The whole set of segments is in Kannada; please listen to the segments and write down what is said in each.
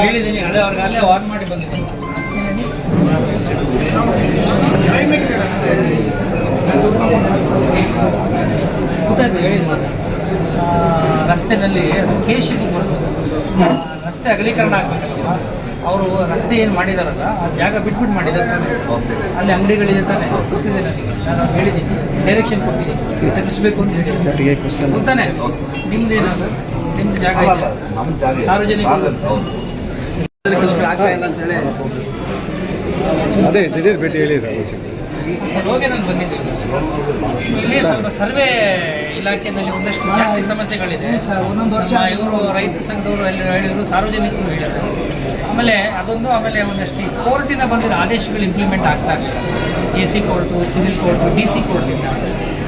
ಹೇಳಿದ್ದೀನಿ ಅದೇ ಅವ್ರಿಗೆ ಅಲ್ಲೇ ವಾರ್ನ್ ಮಾಡಿ ಬಂದಿದ್ದೀನಿ ರಸ್ತೆನಲ್ಲಿ ಕೇಶಿಗೆ ಬರ್ತದೆ ರಸ್ತೆ ಅಗಲೀಕರಣ ಆಗಬೇಕಲ್ಲ ಅವರು ರಸ್ತೆ ಏನು ಮಾಡಿದಾರಲ್ಲ ಆ ಜಾಗ ಬಿಟ್ಬಿಟ್ಟು ಮಾಡಿದಾರೆ ತಾನೆ. ಅಲ್ಲಿ ಅಂಗಡಿಗಳಿದೆ ತಾನೆ. ಗೊತ್ತಿದೆ ನನಗೆ. ನಾನು ಹೇಳಿದ್ದೀನಿ. ಡೈರೆಕ್ಷನ್ ಕೊಟ್ಟಿದ್ದೀನಿ. ತೆಗಿಸ್ಬೇಕು ಅಂತ ಹೇಳಿದ್ದೀನಿ. ಗೊತ್ತಾನೆ? ನಿಮ್ದು ಜಾಗ ಇದೆ. ನಮ್ಮ ಜಾಗ ಸಾರ್ವಜನಿಕರು ಆಗ್ತಾ ಇಲ್ಲ ಅಂತೇಳಿ ಅದೇ ದಿಢೀರ್ ಭೇಟಿ ಹೇಳಿ ಸರ್ ಹೋಗಿ ನಾನು ಬಂದಿದ್ದೀನಿ ಇಲ್ಲಿ ಸ್ವಲ್ಪ ಸರ್ವೆ ಇಲಾಖೆಯಲ್ಲಿ ಒಂದಷ್ಟು ಜಾಸ್ತಿ ಸಮಸ್ಯೆಗಳಿದೆ. ಒಂದೊಂದು ವರ್ಷ ಇವರು ರೈತ ಸಂಘದವರು ಎಲ್ಲ ಹೇಳಿದ್ರು ಸಾರ್ವಜನಿಕರು ಹೇಳಿದರು. ಆಮೇಲೆ ಅದೊಂದು, ಆಮೇಲೆ ಒಂದಷ್ಟು ಕೋರ್ಟಿಂದ ಬಂದಿದ್ದ ಆದೇಶಗಳು ಇಂಪ್ಲಿಮೆಂಟ್ ಆಗ್ತಾ ಇರಲಿಲ್ಲ A C court civil court D C ಕೋರ್ಟಿಂದ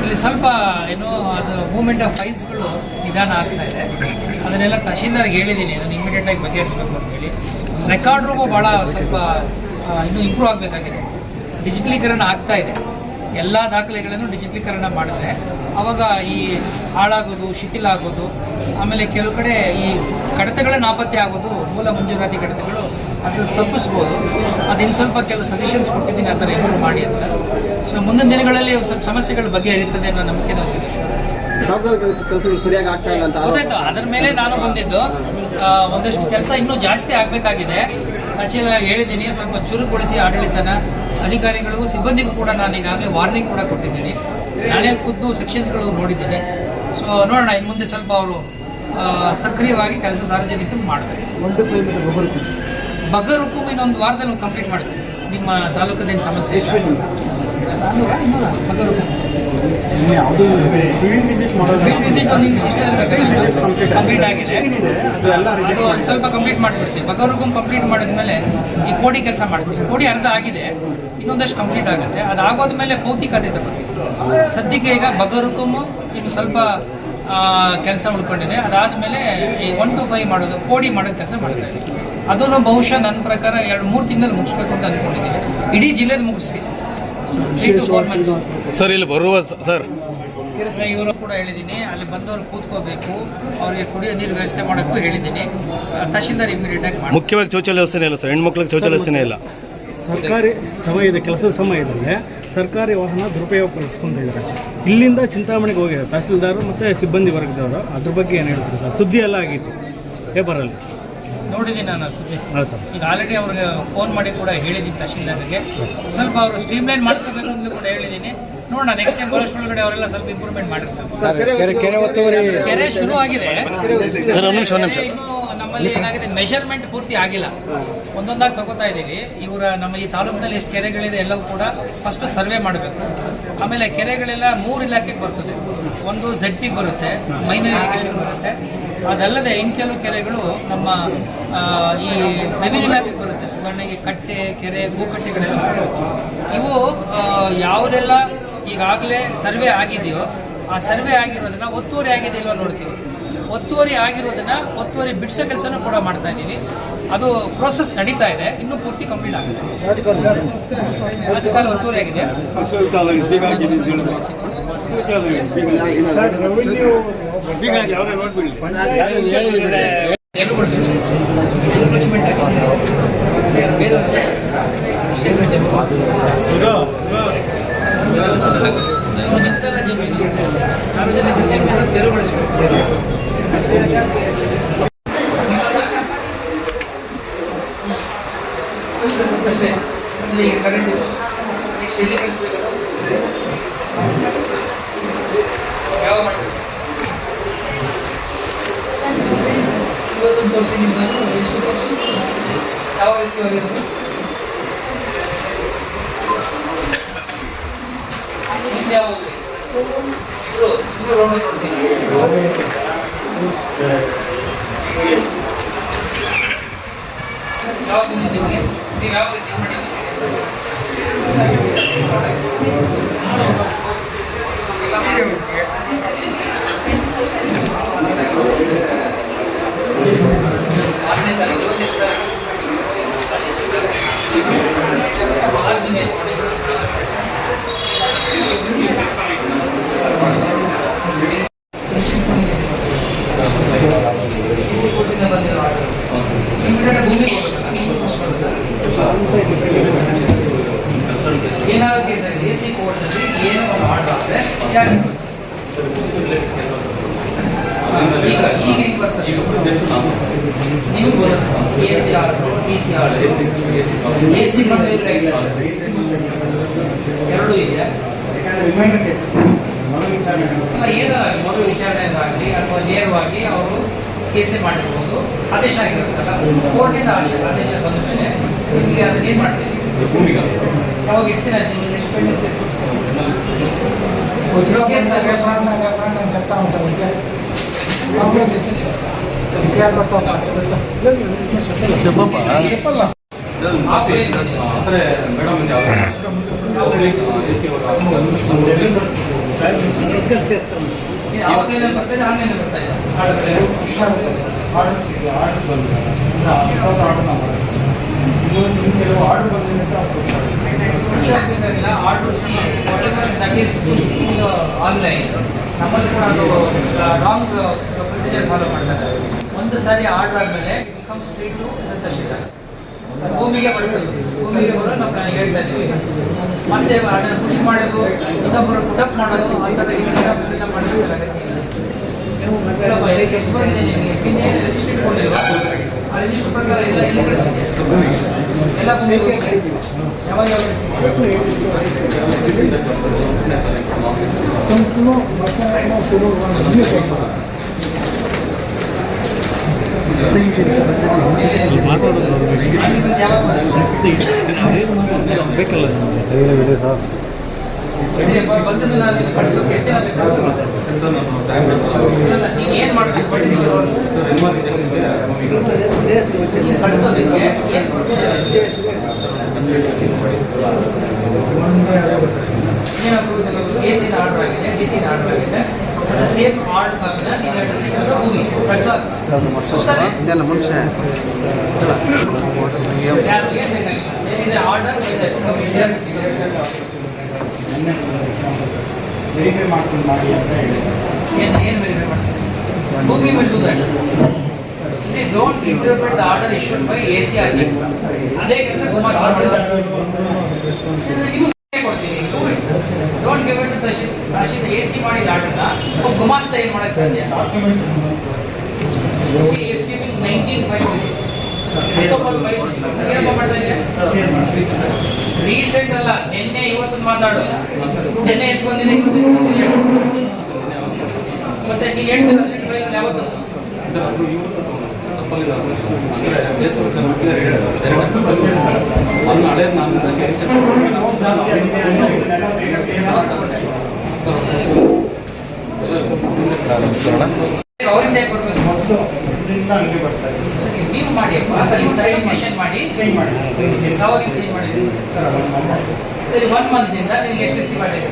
ಇಲ್ಲಿ ಸ್ವಲ್ಪ ಏನೋ ಅದು ಮೂವ್ಮೆಂಟ್ ಆಫ್ ಫೈಲ್ಸ್ಗಳು ನಿಧಾನ ಆಗ್ತಾ ಇದೆ. ಅದನ್ನೆಲ್ಲ ತಹಶೀಲ್ದಾರ್ಗೆ ಹೇಳಿದ್ದೀನಿ ನಾನು ಇಮಿಡಿಯೇಟಾಗಿ ಬಗೆಹರಿಸಬೇಕು ಅಂತ ಹೇಳಿ. ರೆಕಾರ್ಡ್ ರೂಮು ಭಾಳ ಸ್ವಲ್ಪ ಇನ್ನೂ ಇಂಪ್ರೂವ್ ಆಗಬೇಕಾಗಿದೆ. ಡಿಜಿಟಲೀಕರಣ ಆಗ್ತಾ ಇದೆ. ಎಲ್ಲ ದಾಖಲೆಗಳನ್ನು ಡಿಜಿಟಲೀಕರಣ ಮಾಡಿದ್ರೆ ಅವಾಗ ಈ ಹಾಳಾಗೋದು ಶಿಥಿಲ ಆಗೋದು ಆಮೇಲೆ ಕೆಲವು ಕಡೆ ಈ ಕಡತಗಳೇ ನಾಪತ್ತೆ ಆಗೋದು ಮೂಲ ಮಂಜೂರಾತಿ ಕಡತಗಳು ಅದು ತಪ್ಪಿಸ್ಬೋದು. ಅದಿನ್ನು ಸ್ವಲ್ಪ ಕೆಲವು ಸಜೆಷನ್ಸ್ ಕೊಟ್ಟಿದ್ದೀನಿ ಆ ಥರ ಮಾಡಿ ಅಂತ. ಸೊ ಮುಂದಿನ ದಿನಗಳಲ್ಲಿ ಸ್ವಲ್ಪ ಸಮಸ್ಯೆಗಳು ಬಗೆಹರಿಯುತ್ತದೆ ಅನ್ನೋ ನಂಬಿಕೆ ನನಗೆ ವಿಶ್ವಾಸ ಅಂತ. ಗೊತ್ತಾಯ್ತು. ಅದರ ಮೇಲೆ ನಾನು ಬಂದಿದ್ದು ಒಂದಷ್ಟು ಕೆಲಸ ಇನ್ನೂ ಜಾಸ್ತಿ ಆಗಬೇಕಾಗಿದೆ. ಆಕ್ಚುಲಿ ಹೇಳಿದ್ದೀನಿ ಸ್ವಲ್ಪ ಚುರುಕುಗೊಳಿಸಿ ಆಡಳಿತನ ಅಧಿಕಾರಿಗಳಿಗೂ ಸಿಬ್ಬಂದಿಗೂ ಕೂಡ ನಾನು ಈಗಾಗಲೇ ವಾರ್ನಿಂಗ್ ಕೂಡ ಕೊಟ್ಟಿದ್ದೀನಿ. ನಾನೇ ಖುದ್ದು ಸೆಕ್ಷನ್ಸ್ಗಳು ನೋಡಿದ್ದೀನಿ. ಸೊ ನೋಡೋಣ ಇನ್ನು ಮುಂದೆ ಸ್ವಲ್ಪ ಅವರು ಸಕ್ರಿಯವಾಗಿ ಕೆಲಸ ಸಾರ್ವಜನಿಕರು ಮಾಡ್ತಾರೆ. ಬಗರ್ ಹುಕುಮ್ ಇನ್ನೊಂದು ವಾರದಲ್ಲಿ ಕಂಪ್ಲೀಟ್ ಮಾಡ್ತೀನಿ. ನಿಮ್ಮ ತಾಲೂಕದೇನು ಸಮಸ್ಯೆ ಇಲ್ಲ? ನಾನ್ನೂರ? ಯಾವುದು ಫೀಲ್ಡ್ ವಿಸಿಟ್ ಮಾಡೋದು ಫೀಲ್ಡ್ ವಿಸಿಟ್ ಕಂಪ್ಲೀಟ್ ಆಗಿದೆ. ಆಗಿದೆ. ಇದೆ, ಅದು ಎಲ್ಲ ಅದು ಒಂದು ಸ್ವಲ್ಪ ಕಂಪ್ಲೀಟ್ ಮಾಡ್ಬಿಡ್ತೀವಿ ಬಗರ್ಗೂ ಕಂಪ್ಲೀಟ್ ಮಾಡಿದ್ಮೇಲೆ ಈ ಕೋಡಿ ಕೆಲಸ ಮಾಡ್ತೀವಿ ಕೋಡಿ ಅರ್ಧ ಆಗಿದೆ. ಇನ್ನೊಂದಷ್ಟು ಕಂಪ್ಲೀಟ್ ಆಗುತ್ತೆ. ಅದು ಆಗೋದ್ಮೇಲೆ ಭೌತಿಕತೆ ತಗೋತೀವಿ ಸದ್ಯಕ್ಕೆ ಈಗ ಬಗರುಕುಮು ಇನ್ನು ಸ್ವಲ್ಪ ಕೆಲಸ ಉಳ್ಕೊಂಡಿದೆ. ಅದಾದಮೇಲೆ ಈ ಒನ್ ಟು ಫೈವ್ ಮಾಡೋದು ಕೋಡಿ ಮಾಡೋದು ಕೆಲಸ ಮಾಡ್ತಾ ಇದ್ದೀವಿ ಅದನ್ನು ಬಹುಶಃ ನನ್ನ ಪ್ರಕಾರ ಎರಡು ಮೂರು ತಿಂಗಳಲ್ಲಿ ಮುಗಿಸ್ಬೇಕು ಅಂತ ಅಂದ್ಕೊಂಡಿದ್ದೀನಿ ಇಡೀ ಜಿಲ್ಲೆದು ಮುಗಿಸ್ತೀನಿ. ಸರ್ ಇಲ್ಲಿ ಬರುವ ಸರ್. ಇವರು ಕೂಡ ಹೇಳಿದ್ದೀನಿ ಅಲ್ಲಿ ಬಂದವರು ಕೂತ್ಕೋಬೇಕು ಅವರಿಗೆ ಕುಡಿಯೋ ನೀರು ವ್ಯವಸ್ಥೆ ಮಾಡೋಕ್ಕೂ ಹೇಳಿದ್ದೀನಿ. ತಹಶೀಲ್ದಾರ್ ಇಮಿಡಿಯೇಟ್ ಆಗಿ ಮಾಡಿ ಮುಖ್ಯವಾಗಿ ಶೌಚಾಲಯ ವ್ಯವಸ್ಥೆ ಇಲ್ಲ ಸರ್. ಹೆಣ್ಮಕ್ಳಿಗೆ ಶೌಚಾಲಯ ವ್ಯವಸ್ಥೆ ಇಲ್ಲ. ಸರ್ಕಾರಿ ಸಮಯದ ಕೆಲಸದ ಸಮಯದಲ್ಲಿ ಸರ್ಕಾರಿ ವಾಹನ ದುರುಪಯೋಗಪಡಿಸ್ಕೊಂತ ಇದ್ದಾರೆ. ಇಲ್ಲಿಂದ ಚಿಂತಾಮಣಿಗೆ ಹೋಗಿದ್ದಾರೆ ತಹಸೀಲ್ದಾರ್ ಮತ್ತು ಸಿಬ್ಬಂದಿ ವರ್ಗದವರು. ಅದ್ರ ಬಗ್ಗೆ ಏನು ಹೇಳ್ತಾರೆ ಸರ್? ಸುದ್ದಿ ಎಲ್ಲ ಆಗಿತ್ತು ಪೇಪರಲ್ಲಿ ನೋಡಿದ್ದೀನಿ ನಾನು ಸುದ್ದಿ. ಸರ್. ಈಗ ಆಲ್ರೆಡಿ ಅವ್ರಿಗೆ ಫೋನ್ ಮಾಡಿ ಕೂಡ ಹೇಳಿದ್ದೀನಿ ತಹಶೀಲ್ದಾರ್ಗೆ. ಸ್ವಲ್ಪ ಅವರು ಸ್ಟ್ರೀಮ್ಲೈನ್ ಮಾಡ್ಕೋಬೇಕು ಅಂತಲೂ ಕೂಡ ಹೇಳಿದ್ದೀನಿ. ನೋಡೋಣ ನೆಕ್ಸ್ಟ್ ಟೈಮ್ ಬರೋಷ್ಟೊಳಗಡೆ ಅವರೆಲ್ಲ ಸ್ವಲ್ಪ ಇಂಪ್ರೂವ್ಮೆಂಟ್ ಮಾಡಿರ್ತಾರೆ. ಕೆರೆ ಕೆರೆ ಶುರು ಆಗಿದೆ. ಇನ್ನು ನಮ್ಮಲ್ಲಿ ಏನಾಗಿದೆ ಮೆಷರ್ಮೆಂಟ್ ಪೂರ್ತಿ ಆಗಿಲ್ಲ. ಒಂದೊಂದಾಗಿ ತಗೋತಾ ಇದ್ದೀವಿ ಇವರ ನಮ್ಮ ಈ ತಾಲೂಕಿನಲ್ಲಿ ಎಷ್ಟು ಕೆರೆಗಳಿದೆ ಎಲ್ಲವೂ ಕೂಡ ಫಸ್ಟ್ ಸರ್ವೆ ಮಾಡಬೇಕು. ಆಮೇಲೆ ಕೆರೆಗಳೆಲ್ಲ ಮೂರು ಇಲಾಖೆಗೆ ಬರ್ತದೆ. ಒಂದು ಝೆಡ್ ಬರುತ್ತೆ ಮೈನರ್ ಇರಿಗೇಷನ್ ಬರುತ್ತೆ. ಅದಲ್ಲದೆ ಇನ್ ಕೆಲವು ಕೆರೆಗಳು ನಮ್ಮ ಈ ರೆವಿನ್ಯೂ ಇಲಾಖೆಗೆ ಬರುತ್ತೆ. ಉದಾಹರಣೆಗೆ ಕಟ್ಟೆ, ಕೆರೆ, ಭೂಕಟ್ಟೆಗಳೆಲ್ಲ. ಇವು ಯಾವುದೆಲ್ಲ ಈಗಾಗಲೇ ಸರ್ವೆ ಆಗಿದೆಯೋ, ಆ ಸರ್ವೆ ಆಗಿರೋದನ್ನ ಒತ್ತುವರಿ ಆಗಿದೆ ಇಲ್ವಾ ನೋಡ್ತೀವಿ. ಒತ್ತುವರಿ ಆಗಿರೋದನ್ನ ಒತ್ತುವರಿ ಬಿಡಿಸೋ ಕೆಲಸನೂ ಕೂಡ ಮಾಡ್ತಾ ಇದ್ದೀವಿ. ಅದು ಪ್ರೋಸೆಸ್ ನಡೀತಾ ಇದೆ. ಇನ್ನೂ ಪೂರ್ತಿ ಕಂಪ್ಲೀಟ್ ಆಗಿದೆ. ರಾಜಕಾಲ ಒತ್ತುವರಿ ಆಗಿದೆ. ಸಾರ್ವಜನಿಕ ಜಮೀನು ತೆರವುಗೊಳಿಸಬೇಕು ಅಷ್ಟೇ ಇಲ್ಲಿ ಕರೆಂಟ್ ಇದೆ ನೆಕ್ಸ್ಟ್ ಎಲ್ಲಿ ಕಳಿಸ್ಬೇಕು ಯಾವ ಮಾಡ್ಬೇಕು ಇವತ್ತೊಂದು ತೋರಿಸಿದ್ದೀನಿ ನಾನು ಎಷ್ಟು ತೋರಿಸಿ ಯಾವ ರಿಸೀವ್ ಆಗಿರೋದು ಇಲ್ಲಿ ಯಾವ ಇಬ್ರು ಇಬ್ರು ರೌಂಡ್ ನೋಡ್ತೀನಿ ಯಾವ್ದು ನಿಮಗೆ ನೀವು ಯಾವ ಏನಾದ್ರು ಕೇಸಲ್ಲಿ ಎ ಸಿ ಕೋರ್ಟ್ನಲ್ಲಿ ಏನೋ ಒಂದು ಮಾಡಬಾರ್ದೆ ಈಗ ಈಗ ಹೆಂಗೆ ಬರ್ತದೆ ನಿಮ್ಗೆ ಬರುತ್ತೆ A C R P C R A C ಎರಡೂ ಇದೆ ಮೊದಲು ವಿಚಾರಣೆ ಮೊದಲು ವಿಚಾರಣೆ ಆಗಲಿ ಅಥವಾ ನೇರವಾಗಿ ಅವರು ಕೇಸೇ ಮಾಡಿರ್ಬೋದು ಆದೇಶ ಆಗಿರುತ್ತಲ್ಲ ಕೋರ್ಟಿಂದ ಆದೇಶ ಆದೇಶ ಬಂದ ಮೇಲೆ ನಿಮಗೆ ಅದನ್ನ ಏನು ಮಾಡ್ತೀವಿ ಯಾವಾಗ ಇರ್ತೀನಿ ನಿಮಗೆ ನೆಕ್ಸ್ಟ್ చెప్తా ఉంటాను కంప్లైంట్ చేసి చెప్పాలా ಆಫ್ಲೈನ್ ಬರ್ತದೆ ಆನ್ಲೈನ್ ಬರ್ತಾ ಇದೆ ಆರ್ಡರ್ಸ್ ಆರ್ಡರ್ಸ್ ಬಂದಿದೆ ಆರ್ಡರ್ ನಾವು ಇದು ಕೆಲವು ಆರ್ಡರ್ ಬಂದಿದೆ ಅಂತ ಬೇಕಾಗಿಲ್ಲ order C that is online ನಮ್ಮಲ್ಲಿ ಕೂಡ ಅದು ರಾಂಗ್ ಪ್ರೊಸೀಜರ್ ಫಾಲೋ ಮಾಡ್ತಾರೆ. ಒಂದು ಸಾರಿ ಆರ್ಡರ್ ಆದಮೇಲೆ ಕಮ್ ಸ್ಟ್ರೀಟ್ ಟು ತಹಶೀಲ್ದಾರ್. ಭೂಮಿಗೆ ಬರ್ತದೆ. ಭೂಮಿಗೆ ಬರೋ ನಾವು ಹೇಳ್ತಾ ಇದ್ದೀವಿ ಮತ್ತೆ ಅದನ್ನು ಪುಷ್ ಮಾಡೋದು ಇನ್ನೊಬ್ಬರು ಪುಟಪ್ ಮಾಡೋದು ಅಂತ ಥರ ಎಷ್ಟು ನಿಮಗೆ. ಪ್ರಕಾರ ಎಲ್ಲ ಯಾವಾಗ ಯಾವಾಗ ಇದೆ? ಏನು ಎ ಸಿನ ಆರ್ಡರ್ ಆಗಿದೆ ಡಿಸಿನ ಆರ್ಡರ್ ಆಗಿದೆ ಸೇಮ್ ಆರ್ಡರ್ ಹಾಕಿದ್ರೆ ನೀನು ಎರಡು ಸಿಕ್ಕದ ಭೂಮಿ ಕಳ್ಸೋದು ಸರಿ ಇನ್ನೆಲ್ಲ ಮನುಷ್ಯ ಯಾರು ಏನು ಬೇಕಾಗಿಲ್ಲ ಏನಿದೆ ಆರ್ಡರ್ ವೆರಿಫೈ ಮಾಡ್ಕೊಂಡು ಮಾಡಿ ಅಂತ ಹೇಳಿ ಏನು ಏನು ವೆರಿಫೈ ಮಾಡ್ತಾರೆ Bhoomi will do that they don't interpret the order issued by A C R T ಅದೇ ಕೆಲಸ ಕುಮಾರ್ ಒಬ್ಬ ಗುಮಾಸ್ತ ಏನು ಮಾಡಕ್ಕೆ ಸಾಧ್ಯ ನೈನ್ಟೀನ್ ಫೈವ್ ಹತ್ತೊಂಬತ್ತು ಫೈವ್ ರೀಸೆಂಟ್ ಅಲ್ಲ ನಿನ್ನೆ ಇವತ್ತು ಮಾತಾಡು ನಿನ್ನೆ ಎಷ್ಟು ಬಂದಿದೆ. ಮತ್ತೆ ನೀವು ಹೇಳ್ತೀರ ಹದಿನೆಂಟು ಫೈವ್ ಯಾವತ್ತು ಅವರಿಂದ ಯಾಕೆ ಬರ್ಬೇಕು ಮೊದಲು ಬರ್ತಾರೆ ಸರಿ. ಸರ್, ಸರ್ ಸರಿ ಒನ್ ಮಂತ್ನಿಂದ ನಿಮಗೆ ಎಷ್ಟು ರಿಸೀವ್ ಆಗಿದೆ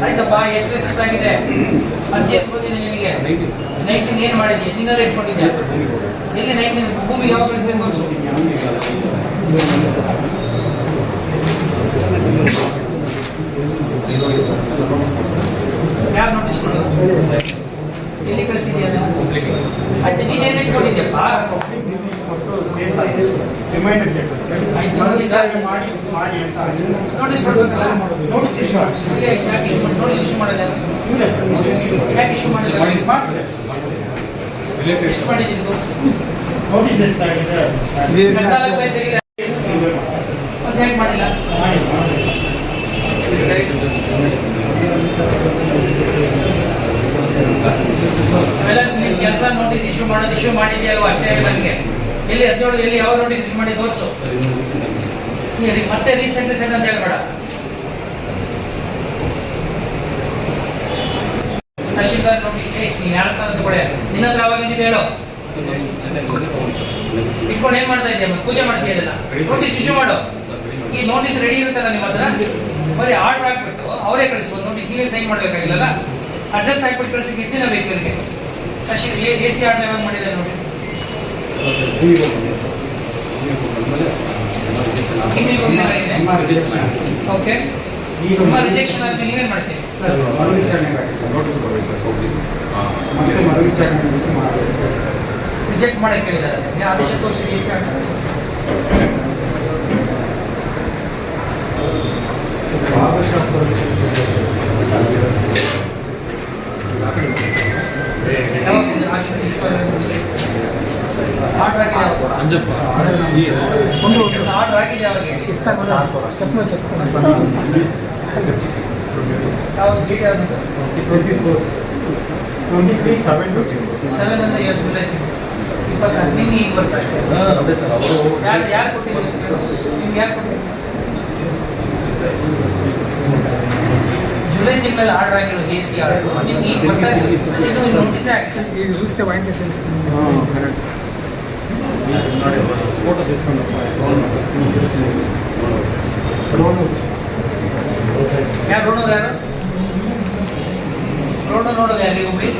ಆಯ್ತಪ್ಪ ಎಷ್ಟು ರಿಸೀವ್ ಆಗಿದೆ ಅರ್ಜಿ ಎಷ್ಟು ಬಂದಿದೆ ನಿನಗೆ ನೈನ್ಟೀನ್ ಏನು ಮಾಡಿದ್ಯಾ ನಿನ್ನೆಲ್ಲ ಇಟ್ಕೊಂಡಿದ್ಯಾ ಎಲ್ಲಿ ನೈನ್ಟೀನ್ ಭೂಮಿ ಯಾವಾಗ ಕಳಿಸಿದೆ ತೋರಿಸು ಯಾರು ನೋಟಿಸ್ ಎಲ್ಲಿ ಕಳಿಸಿದ್ಯಾ ಆಯ್ತು ಇಟ್ಕೊಂಡಿದ್ಯಪ್ಪ ವಿಚಾರಣೆ ಮಾಡಿ ಅಂತ notice notice issue notice issue ಮಾಡಿಲ್ಲ ಯಾಕೆ ಇಶ್ಯೂ ಮಾಡಿಲ್ಲ ಎಷ್ಟು ಮಾಡಿದ್ದೀನಿ ನೋಟಿಸ್ ಎಷ್ಟಾಗಿದೆ ಮತ್ತೆ ಯಾಕೆ ಮಾಡಿಲ್ಲ ಮಾಡಿ ಮಾಡಿ ಅವೆಲ್ಲ ನೀನು ಕೆಲಸ ನೋಟಿಸ್ ಇಶ್ಯೂ ಮಾಡೋದು ಇಶ್ಯೂ ಮಾಡಿದ್ಯಲ್ವಾ? ಅಷ್ಟೇ ನನಗೆ ಇಲ್ಲಿ ಹದಿನೇಳು ಇಲ್ಲಿ ಯಾವ ನೋಟಿಸ್ ಇಶ್ಯೂ ಮಾಡಿ ತೋರಿಸು. ಮತ್ತೆ ರೀಸೆಂಟ್ ರೀಸೆಂಟ್ ಅಂತ ಹೇಳ್ಬೇಡ. ತಹಶೀಲ್ದಾರ್ ನೋಟಿಸ್ ನೀನು ಯಾರ ತಗೊಳ್ಳೆ? ನಿನ್ನ ಹತ್ರ ಏನಿದೆ ಹೇಳು. ಇಟ್ಕೊಂಡು ಏನ್ ಮಾಡ್ತಾ ಇದೆಯಾ ಪೂಜೆ ಮಾಡ್ತೀಯ ನೋಟಿಸ್ ಇಶ್ಯೂ ಮಾಡು. ಈ ನೋಟಿಸ್ ರೆಡಿ ಇರುತ್ತಲ್ಲ ನಿಮ್ಮ ಹತ್ರ? ಬರೀ ಆರ್ಡರ್ ಹಾಕ್ಬಿಟ್ಟು ಅವರೇ ಕಳಿಸ್ಬೋದು. ನೋಟಿಸ್ ನೀವೇ ಸೈನ್ ಮಾಡಬೇಕಾಗಿಲ್ಲಲ್ಲ? ಅಡ್ರೆಸ್ ಹಾಕ್ಬಿಟ್ಟು ಕಳಿಸಿ ಎಷ್ಟು ದಿನ ಬೇಕು ಇವರಿಗೆ. ಶಶಿ ಎ ಸಿ ಆರ್ಡರ್ ಯಾವಾಗ ಮಾಡಿದ್ದಾರೆ ನೋಡಿ. ನಿಮ್ಮ ರಿಜೆಕ್ಷನ್ ಓಕೆ ಈಗ ನಿಮ್ಮ ರಿಜೆಕ್ಷನ್ ಆದ್ಮೇಲೆ ನೀವೇನ್ ಮಾಡ್ತೀರಿ? ಸರ್ ಮರು ವಿಚಾರಣೆ ಮತ್ತೆ ಮರು ವಿಚಾರಣೆ ನಡೆಸಿ ಮಾಡಬೇಕು. ರಿಜೆಕ್ಟ್ ಮಾಡಕ್ಕೆ ಹೇಳಿದ್ದಾರೆ. ನನಗೆ ಆದೇಶ ತೋರಿಸಿ A C order ಭಾಗಶಾಸ್ತ್ರ twenty three seven two seven ಅಂದರೆ ಇವತ್ತು ಜುಲೈ ಇಪ್ಪತ್ತು ನಿಮ್ಗೆ ಈಗ ಬರ್ತಾ ಸರ್ ಅದೇ ಸರ್ ಅವರು ಯಾರು ಯಾರು ಕೊಟ್ಟಿದ್ದೀವಿ ನಿಮ್ಗೆ ಯಾರು ಕೊಟ್ಟಿದ್ದೀವಿ ಕೊಟ್ಟಿದ್ದೀರಿ ಜುಲೈ ತಿಂಗಳಲ್ಲಿ ಆರ್ಡರ್ ಆಗಿರೋ ಎ ಸಿ ಆರ್ಡರ್ ನಿಮ್ಗೆ ಈಗ ಬರ್ತಾ ಇದೆ ಇನ್ನೂ ನೋಟಿಸೇ ಆಗಿಲ್ಲ ಈ ರೂಲ್ಸ್ ವಾಂಟಿ ತಿಳಿಸಿ ಫೋಟೋ తీసుಕೊಂಡು ಯಾರು ನೋಡೋದು ಯಾರು ನೋಡೋ ನೋಡೋದು ಯಾರು ಒಬ್ಬರಿ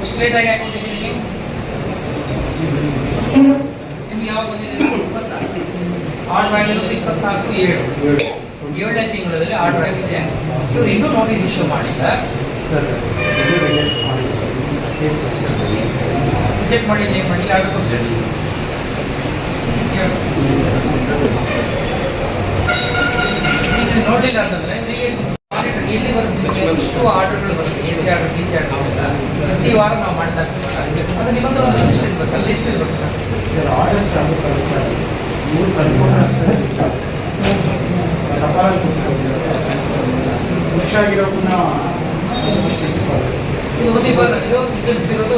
ಅಷ್ಟು ಲೇಟಾಗಿ ಹಾಕೊಂಡಿದ್ದೀನಿ ನೀವು ನಿಮ್ಗೆ ಯಾವಾಗ ಬಂದಿದೆ ಇಪ್ಪತ್ತಾರು ಆರ್ಡರ್ ಆಗಿರೋದು ಇಪ್ಪತ್ನಾಲ್ಕು ಏಳು ಏಳನೇ ತಿಂಗಳಲ್ಲಿ ಆರ್ಡರ್ ಆಗಿದೆ. ಇವರು ಇನ್ನೂ ನೋಟಿಸ್ ಇಶ್ಯೂ ಮಾಡಿಲ್ಲ. ಸರ್ ಚೆಕ್ ಮಾಡಿ ಏನು ಮಾಡಿ. ಆರ್ಡರ್ ಕೊಡ್ತೀನಿ ನೋಡಿಲ್ಲ ಅಂತಂದ್ರೆ ಎಲ್ಲಿ ಬರುತ್ತೆ? ಎಷ್ಟು ಇಷ್ಟು ಆರ್ಡರ್ಗಳು ಬರುತ್ತೆ? A C order B C order ಅವೆಲ್ಲ ಪ್ರತಿ ವಾರ ನಾವು ಮಾಡ್ತಾ ಇರ್ತೀವಿ ಅದು ನಿಮ್ಮದು ಒಂದು ಲಿಸ್ಟ್ ಇರ್ಬೇಕಲ್ಲ ಲಿಸ್ಟ್ ಇರ್ಬೇಕಲ್ಲ. ಸರ್ ಆರ್ಡರ್ಸ್ ಮೂರು ಇದು ಇದಕ್ಕೆ ಸಿಗೋದು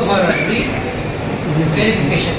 ವೆರಿಫಿಕೇಶನ್